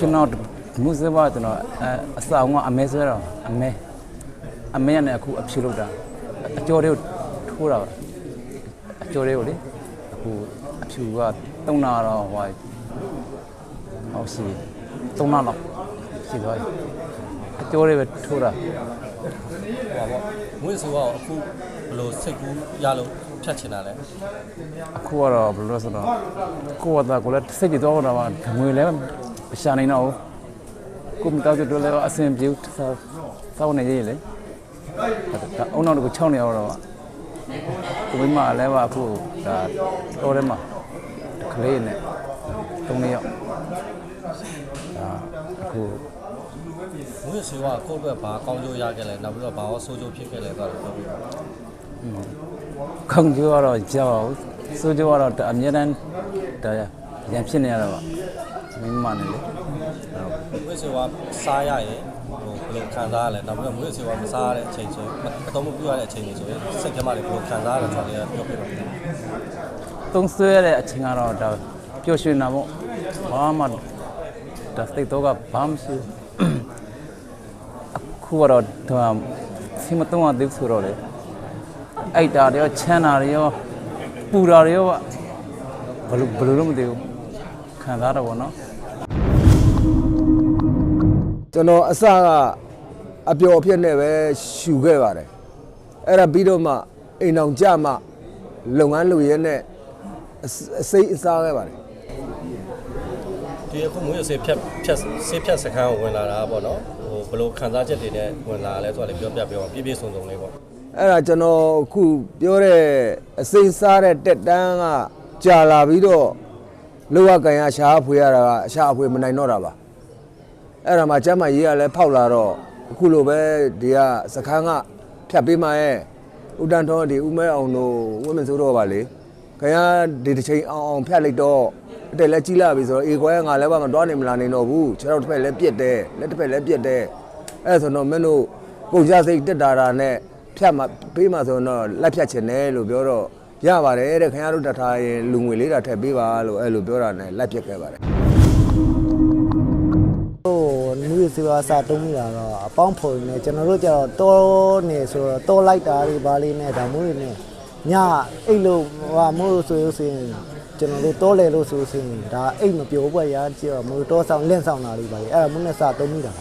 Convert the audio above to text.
ကျွန်တော်မူစဘာကျွန်တော်အဲအဆောင်ကအမဲဆွဲတော့အမဲအမဲနဲ့အခုအဖြူလောက်တာအကျော်တွေကိုထိုးတာပါအကျော်တွေကိုလေအခုအဖြူကတုံးနာတော့ဟိုဟောရှိတုံးနာတော့ရှိသွားပြီအကျော်တွေပဲထိုးတာဟိုပါပေါ့မွေးဆိုတော့အခုဘယ်လိုစိတ်ကူးရလို့ဖြတ်ချင်တာလဲအခုကတော့ဘယ်လိုလဲဆိုတော့ကိုယ့်ဘာသာကိုလည်းစိတ်ကြည်တော့တော့ငွေလည်း မရှာနိုင်တော့ဘူးကိုမတောက်ကြတော့လည်းအဆင်ပြေစောစောနေရည်လေဒါအုံနောက်တကူ6နေရတော့ကိုမိမလည်းပါအခုဒါတော်ထဲမှာကလေးနဲ့၃နှစ်ယောက်ဒါအခုမွေးဆိုတော့ကိုယ့်အတွက်ဘာကောင်းကျိုးရခဲ့လဲနောက်ပြီးတော့ဘာရောဆိုးကျိုးဖြစ်ခဲ့လဲတော့ပြောပြပါခေါင်းကျိုးကတော့ကြောက်အောင်စိုးကျိုးကတော့အမြဲတမ်းဒါရန်ဖြစ်နေရတော့ မိမနဲ့လေမွေးဆိုတော့စားရရင်ဟိုဘယ်လိုခံစားရလဲနောက်ပြီးတော့မွေးဆိုတော့မစားရတဲ့အချိန်ဆိုရင်အတော့မပြရတဲ့အချိန်တွေဆိုရင်စိတ်ထဲမှာလည်းဘယ်လိုခံစားရလဲဆိုတာလည်းပြောပြပါဦးသုံးဆွဲတဲ့အချိန်ကတော့ဒါပျော်ရွှင်တာပေါ့ဘာမှဒါစိတ်တော့ကဘာမှမရှိဘူးအခုကတော့ဒါစီမတုံးရသေးဘူးဆိုတော့လေအိုက်တာတွေရောချမ်းတာတွေရောပူတာတွေရောဘယ်လိုဘယ်လိုလို့မသိဘူး ခံစားတော့ဗောနော်ကျွန်တော်အစကအပျော်အဖြစ်နဲ့ပဲရှူခဲ့ပါတယ်အဲ့ဒါပြီးတော့မှအိမ်အောင်ကြမှလုပ်ငန်းလုပ်ရဲနဲ့အစအစိတ်အစားခဲ့ပါတယ်ဒီအခုမွေးဆေးဖြတ်ဖြတ်ဆေးဖြတ်စခန်းကိုဝင်လာတာပေါ့နော်ဟိုဘယ်လိုခံစားချက်တွေနဲ့ဝင်လာလဲဆိုတာလည်းပြောပြပြအောင်ပြည့်ပြည့်စုံစုံလေးပေါ့အဲ့ဒါကျွန်တော်အခုပြောတဲ့အစိတ်စားတဲ့တက်တန်းကကြာလာပြီးတော့ လောကကန်ရရှားဖွေရတာကအရှားအဖွေမနိုင်တော့တာပါအဲ့ဒါမှကျမ်းမရေးရလဲဖောက်လာတော့အခုလိုပဲဒီကစခန်းကဖြတ်ပေးမှရဲ့ဥဒန်တော်ဒီဥမဲအောင်တို့ဝင်းမစိုးတော့ပါလေခင်ဗျာဒီတစ်ချိန်အောင်အောင်ဖြတ်လိုက်တော့အတက်လက်ကြီးလာပြီဆိုတော့အေကွဲငါလည်းဘာမတွားနေမလာနိုင်တော့ဘူးခြေတော့တစ်ဖက်လည်းပြစ်တယ်လက်တစ်ဖက်လည်းပြစ်တယ်အဲ့ဒါဆိုတော့မင်းတို့ပုံကြစိတ်တက်တာတာနဲ့ဖြတ်မှပေးမှဆိုတော့လက်ဖြတ်ချင်တယ်လို့ပြောတော့ ရပါတယ်တဲ့ခင်ဗျားတို့တထားရင်လူငွေလေးတာထည့်ပေးပါလို့အဲ့လိုပြောတာနဲ့လက်ပြစ်ခဲ့ပါတယ်ဟိုနူးစီပါစာတုံးမိတာတော့အပေါင်းဖော်နေကျွန်တော်တို့ကျတော့တောနေဆိုတော့တောလိုက်တာတွေဘာလေးနဲ့ဒါမို့လို့နေညအိတ်လို့ဟာမို့လို့ဆိုလို့ဆိုရင်ကျွန်တော်တို့တောလေလို့ဆိုဆိုရင်ဒါအိတ်မပြောဘူးပေါ့ရာကြည့်တော့မို့တောဆောင်လင့်ဆောင်တာတွေပါလေအဲ့ဒါမို့နဲ့စာတုံးမိတာ